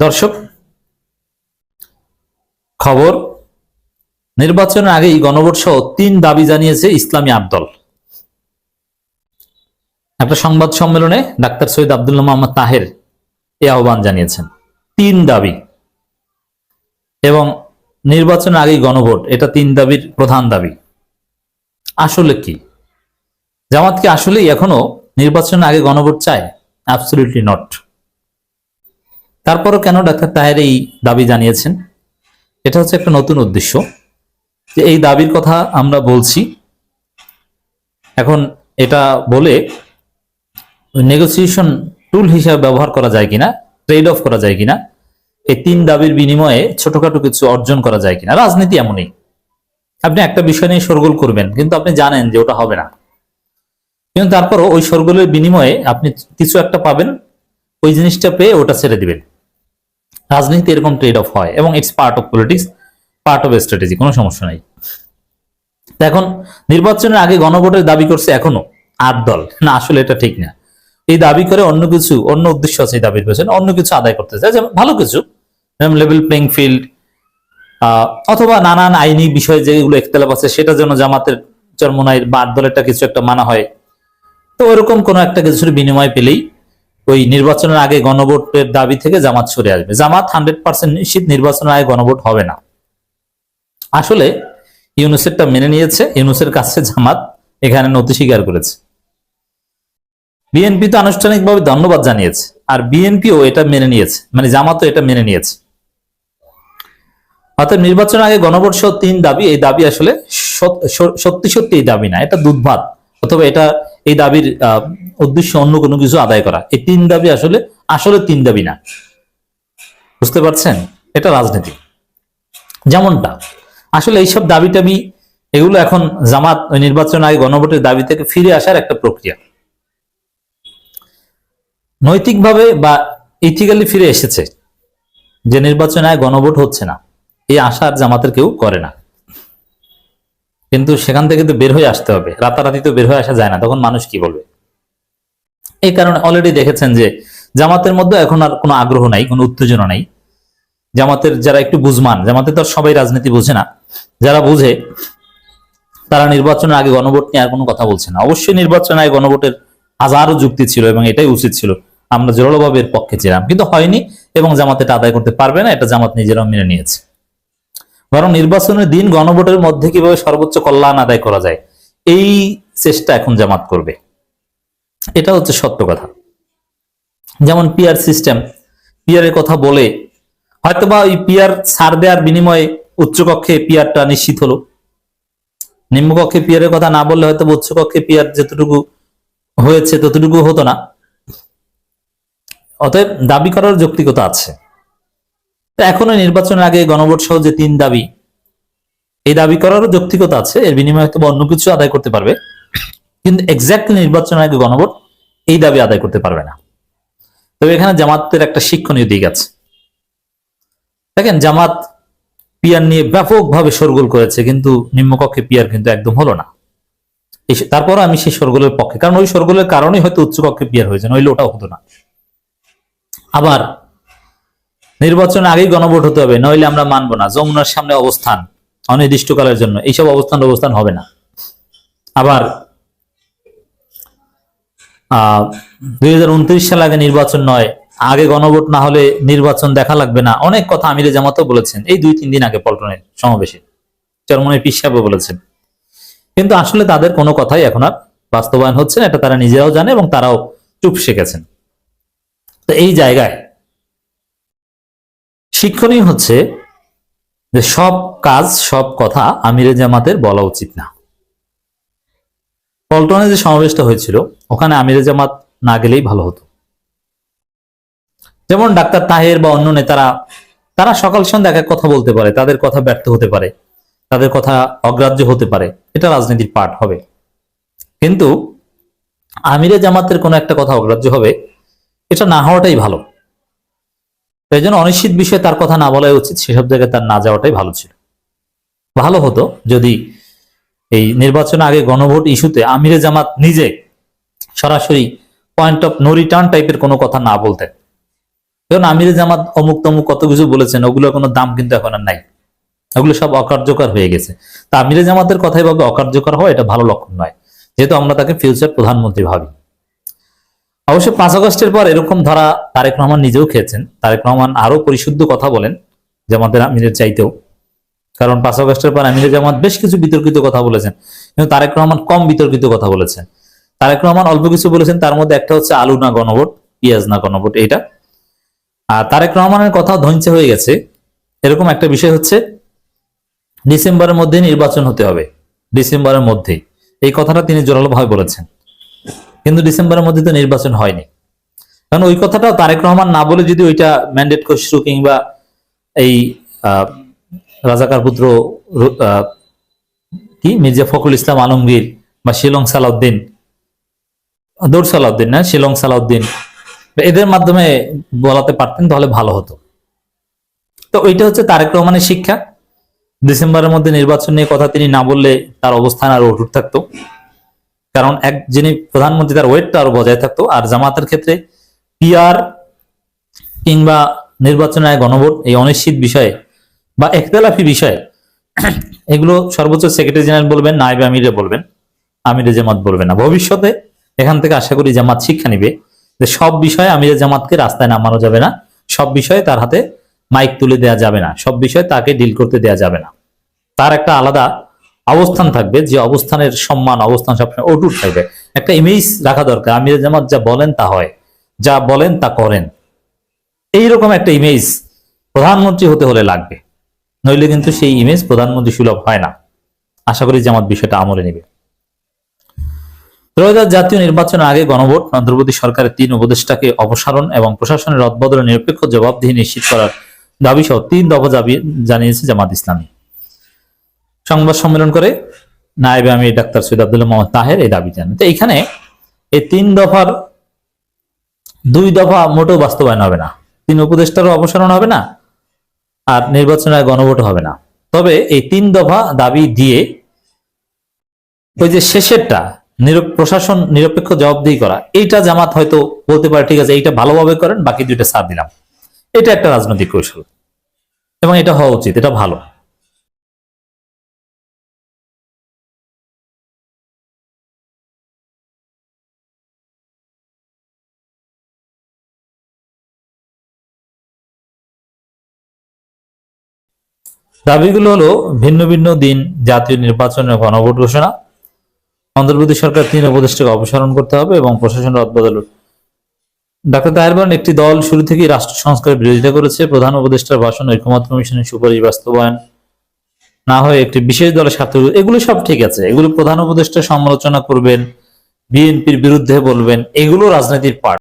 দর্শক, খবর, নির্বাচনের আগেই গণভোট সহ তিন দাবি জানিয়েছে ইসলামী আবদল। একটা সংবাদ সম্মেলনে ডাক্তার সৈয়দ আব্দুল্লাহ মোহাম্মদ তাহের এই আহ্বান জানিয়েছেন। তিন দাবি। এবং নির্বাচনের আগেই গণভোট, এটা তিন দাবির প্রধান দাবি। আসলে কি? জামাত কি আসলেই এখনও নির্বাচনের আগে গণভোট চায়? অ্যাবসলিউটলি নট তারপরও কেন ডাক্তার তাহের এই দাবি জানিয়েছেন? এটা হচ্ছে একটা নতুন উদ্দেশ্য। যে এই দাবির কথা আমরা বলছি। এখন এটা বলে নেগোসিয়েশন টুল হিসাবে ব্যবহার করা যায় কিনা ট্রেড অফ করা যায় কিনা, এই তিন দাবির বিনিময়ে ছোটখাটো কিছু অর্জন করা যায় কিনা, রাজনীতি এমনই। আপনি একটা বিষয় নিয়ে সরগোল করবেন, কিন্তু আপনি জানেন যে ওটা হবে না। কিন্তু তারপরও ওই সরগোলের বিনিময়ে আপনি কিছু একটা পাবেন, ওই জিনিসটা পেয়ে ওটা ছেড়ে দিবেন। রাজনীতি এরকম ট্রেড অফ হয় এবং it's part of politics part of strategy কোনো সমস্যা নাই। এখন নির্বাচনের আগে গণভোটের দাবি করছে এখনও আট দল। না, আসলে এটা ঠিক না। এই দাবি করে অন্য কিছু, অন্য উদ্দেশ্য আছে এই দাবির পেছনে, অন্য কিছু আদায় করতে চায়, যেমন ভালো কিছু, যেমন লেভেল প্লেইং ফিল্ড অথবা নানান আইনি বিষয় যেগুলো একতলাপ আছে, সেটা যেন জামাতের চরমনাই বা আট দলেরটা কিছু একটা মানা হয়। তো ওরকম কোনো একটা কিছুর বিনিময় পেলেই ওই নির্বাচনের আগে গণভোটের দাবি থেকে জামাত সরে আসবে। জামাত হান্ড্রেড পার্সেন্ট নিশ্চিত নির্বাচনের আগে গণভোট হবে না। আসলে ইউনুসেরটা মেনে নিয়েছে, ইউনুসের কাছে জামাত এখানে নথি স্বীকার করেছে। বিএনপি তো আনুষ্ঠানিকভাবে ধন্যবাদ জানিয়েছে, আর বিএনপিও এটা মেনে নিয়েছে মানে জামাতও এটা মেনে নিয়েছে। অর্থাৎ নির্বাচনের আগে গণভোট সহ তিন দাবি, এই দাবি আসলে সত্যি সত্যি এই দাবি না, এটা দুধভাত অথবা এটা এই দাবির উদ্দেশ্য অন্য কোনো কিছু আদায় করা। এই তিন দাবি আসলে আসলে তিন দাবি না। বুঝতে পারছেন? এটা রাজনীতি। যেমনটা, আসলে এইসব দাবি টাবি এগুলো এখন জামাত ওই নির্বাচন আগে গণভোটের দাবি থেকে ফিরে আসার একটা প্রক্রিয়া। নৈতিকভাবে বা ইথিক্যালি ফিরে এসেছে যে নির্বাচন আগে গণভোট হচ্ছে না, এই আশা আর জামাতের কেউ করে না। কিন্তু সেখান থেকে তো বের হয়ে আসতে হবে। রাতারাতি তো বের হয়ে আসা যায় না, তখন মানুষ কি বলবে? এই কারণে অলরেডি দেখেছেন যে জামাতের মধ্যে এখন আর কোনো আগ্রহ নাই, কোনো উত্তেজনা নাই। জামাতের যারা একটু বুঝমান, জামাতে তো সবাই রাজনীতি বোঝে না। যারা বুঝে, তারা নির্বাচনের আগে গণভোট নিয়ে আর কোনো কথা বলছে না। অবশ্যই নির্বাচনের আগে গণভোটের হাজারো যুক্তি ছিল এবং এটাই উচিত ছিল। আমরা জোরালোভাবে এর পক্ষে ছিলাম। কিন্তু হয়নি এবং জামাত এটা আদায় করতে পারবে না, এটা জামাত নিজেরাও মেনে নিয়েছে। বরং নির্বাচনের দিন গণভোটের মধ্যে কীভাবে সর্বোচ্চ কল্যাণ আদায় করা যায়, এই চেষ্টা এখন জামাত করবে। এটা হচ্ছে সত্য কথা। যেমন পিয়ার সিস্টেম পিয়ারের কথা বলে হয়তোবা ওই পিয়ার ছাড় দেওয়ার বিনিময়ে উচ্চকক্ষে পিয়ারটা নিশ্চিত হলো। নিম্নকক্ষে পিয়ারের কথা না বললে হয়তো উচ্চকক্ষে পিয়ার যতটুকু হয়েছে ততটুকু হতো না। অতএব দাবি করার যৌক্তিকতা আছে। এখনও নির্বাচনের আগে গণভোট সহ যে তিন দাবি, এই দাবি করারও যৌক্তিকতা আছে। এর বিনিময়ে হয়তো অন্য কিছু আদায় করতে পারবে। কিন্তু এক্স্যাক্টলি নির্বাচনের আগে গণভোট এই দাবি আদায় করতে পারবে না। তবে এখানে জামাতের একটা শিক্ষণীয় দিক আছে। দেখেন জামাত পিয়ার নিয়ে ব্যাপকভাবে সরগোল করেছে, কিন্তু নিম্নকক্ষে পিয়ার কিন্তু একদম হলো না। তারপরও আমি সেই সরগোলের পক্ষে, কারণ ওই সরগোলের কারণেই হয়তো উচ্চকক্ষে পিয়ার হয়েছে, নইলে ওটাও হতো না। আবার নির্বাচন আগেই গণভোট হতে হবে, নইলে আমরা মানবো না। যমুনার সামনে অবস্থান, অনির্দিষ্টকালের জন্য, এইসব অবস্থান অবস্থান হবে না। আবার দুই সাল আগে নির্বাচন নয়, আগে গণভোট না হলে নির্বাচন দেখা লাগবে না। অনেক কথা আমিরে জামাতও বলেছেন, এই দুই তিন দিন আগে পল্টনের সমাবেশে। চরমনের পিসাবও বলেছেন। কিন্তু আসলে তাদের কোনো কথাই এখন আর বাস্তবায়ন হচ্ছে না, এটা তারা নিজেরাও জানে এবং তারাও চুপ শিখেছেন তো এই জায়গায় শিক্ষণীয় হচ্ছে যে সব কাজ, সব কথা আমিরে জামাতের বলা উচিত না। পল্টনে যে সমাবেশটা হয়েছিল, ওখানে আমিরে জামাত না গেলেই ভালো হতো। যেমন ডাক্তার তাহের বা অন্য নেতারা, তারা সকাল সন্ধ্যা এক কথা বলতে পারে, তাদের কথা ব্যর্থ হতে পারে, তাদের কথা অগ্রাহ্য হতে পারে, এটা রাজনীতির পার্ট হবে। কিন্তু আমিরে জামাতের কোনো একটা কথা অগ্রাহ্য হবে, এটা না হওয়াটাই ভালো। এই জন্য অনিশ্চিত বিষয়ে তার কথা না বলাই উচিত, সেসব জায়গায় তার না যাওয়াটাই ভালো ছিল। ভালো হতো যদি এই নির্বাচন আগে গণভোট ইস্যুতে আমিরে জামাত নিজে সরাসরি পয়েন্ট অফ নো রিটার্ন টাইপের কোনো কথা না বলতেন। যেমন আমির জামাত অমুক তমুক কত কিছু বলেছেন ওগুলো কোনো দাম কিন্তু এখন আর নাই। ওগুলো সব অকার্যকর হয়ে গেছে। তা আমির জামাতের কথাই ভাবে, অকার্যকর হয় এটা ভালো লক্ষণ নয়। যেহেতু আমরা তাকে ফিউচার প্রধানমন্ত্রী ভাবি। অবশ্য পাঁচ আগস্টের পর এরকম ধরা তারেক রহমান নিজেও খেয়েছেন। তারেক রহমান আরও পরিশুদ্ধ কথা বলেন, জামাতের আমিরের চাইতেও। কারণ পাঁচ আগস্টের পর আমিরের জামাত বেশ কিছু বিতর্কিত কথা বলেছেন। কিন্তু তারেক রহমান কম বিতর্কিত কথা বলেছেন। তারেক রহমান অল্প কিছু বলেছেন, তার মধ্যে একটা হচ্ছে আলু না গণভোট, পিঁয়াজ না গণভোট এটা আর তারেক রহমানের কথা ধঞ্চে হয়ে গেছে। এরকম একটা বিষয় হচ্ছে, ডিসেম্বরের মধ্যে নির্বাচন হতে হবে। ডিসেম্বরের মধ্যে এই কথাটা তিনি জোরালোভাবে বলেছেন। কিন্তু ডিসেম্বরের মধ্যে তো নির্বাচন হয়নি। কারণ ওই কথাটাও তারেক রহমান না বলে যদি ওইটা ম্যান্ডেট খসরু কিংবা এই রাজাকার পুত্র কি? মির্জা ফখরুল ইসলাম আলমগীর বা শিলং সালাউদ্দিন দৌড় সালাউদ্দিন না? শিলং সালাউদ্দিন। এদের মাধ্যমে বলাতে পারতেন, তাহলে ভালো হতো। তো ওইটা হচ্ছে তারেক রহমানের শিক্ষা। ডিসেম্বরের মধ্যে নির্বাচন নিয়ে কথা তিনি না বললে তার অবস্থান আরও অটুট থাকতো। কারণ এক, যিনি প্রধানমন্ত্রী, তার ওয়েটটা আরও বজায় থাকতো। আর জামাতের ক্ষেত্রে পিআর কিংবা নির্বাচনের গণভোট এই অনিশ্চিত বিষয়ে বা একতলাফি বিষয়ে এগুলো সর্বোচ্চ সেক্রেটারি জেনারেল বলবেন নাইবে আমিরে বলবেন, আমিরে জামাত বলবেন না। ভবিষ্যতে এখান থেকে আশা করি জামাত শিক্ষা নিবে যে সব বিষয়ে আমিরে জামাতকে রাস্তায় নামানো যাবে না, সব বিষয়ে তার হাতে মাইক তুলে দেওয়া যাবে না, সব বিষয়ে তাকে ডিল করতে দেয়া যাবে না। তার একটা আলাদা অবস্থান থাকবে যে অবস্থানের সম্মান, অবস্থান সবসময় অটুট থাকবে। একটা ইমেজ রাখা দরকার, আমির জামাত যা বলেন তা হয়, যা বলেন তা করেন। এইরকম একটা ইমেজ প্রধানমন্ত্রী হতে হলে লাগবে। নইলে কিন্তু সেই ইমেজ প্রধানমন্ত্রী সুলভ হয় না। আশা করি জামাত বিষয়টা আমলে নেবে। ত্রয়োদশ জাতীয় নির্বাচনের আগে গণভোট অন্তর্বর্তী সরকারের তিন উপদেষ্টাকে অপসারণ এবং প্রশাসনের রদবদলের নিরপেক্ষ জবাবদিহি নিশ্চিত করার দাবি সহ তিন দফা দাবি জানিয়েছে জামাত ইসলামী। সংবাদ সম্মেলন করে নায়েবে আমি ডাক্তার সৈয়দ আব্দুল্লাহ মোহাম্মদ তাহের এই দাবি জানান। তো এখানে এই তিন দফার দুই দফা মোটেও বাস্তবায়ন হবে না। তিন উপদেষ্টারও অপসারণ হবে না আর নির্বাচনের গণভোট হবে না। তবে এই তিন দফা দাবি দিয়ে ওই যে শেষেরটা প্রশাসন নিরপেক্ষ জবাবদিহি করা, এইটা জামাত হয়তো বলতে পারে, ঠিক আছে, এইটা ভালোভাবে করেন, বাকি দুইটা সার দিলাম। এটা একটা রাজনৈতিক কৌশল। এবং এটা হওয়া উচিত, এটা ভালো। দাবিগুলো হলো ভিন্ন ভিন্ন দিন জাতীয় নির্বাচনের গণভোট ঘোষণা অন্তর্বর্তী সরকার তিন উপদেষ্টাকে অপসারণ করতে হবে এবং প্রশাসনের অদবদল ডাক্তার তাহের বলেন একটি দল শুরু থেকেই রাষ্ট্র সংস্কারের বিরোধিতা করেছে। প্রধান উপদেষ্টার ভাষণ ঐক্যমত কমিশনের সুপারিশ বাস্তবায়ন না হয়ে একটি বিশেষ দলের স্বার্থ এগুলো সব ঠিক আছে। এগুলো প্রধান উপদেষ্টা সমালোচনা করবেন, বিএনপির বিরুদ্ধে বলবেন, এগুলো রাজনীতির পার্ট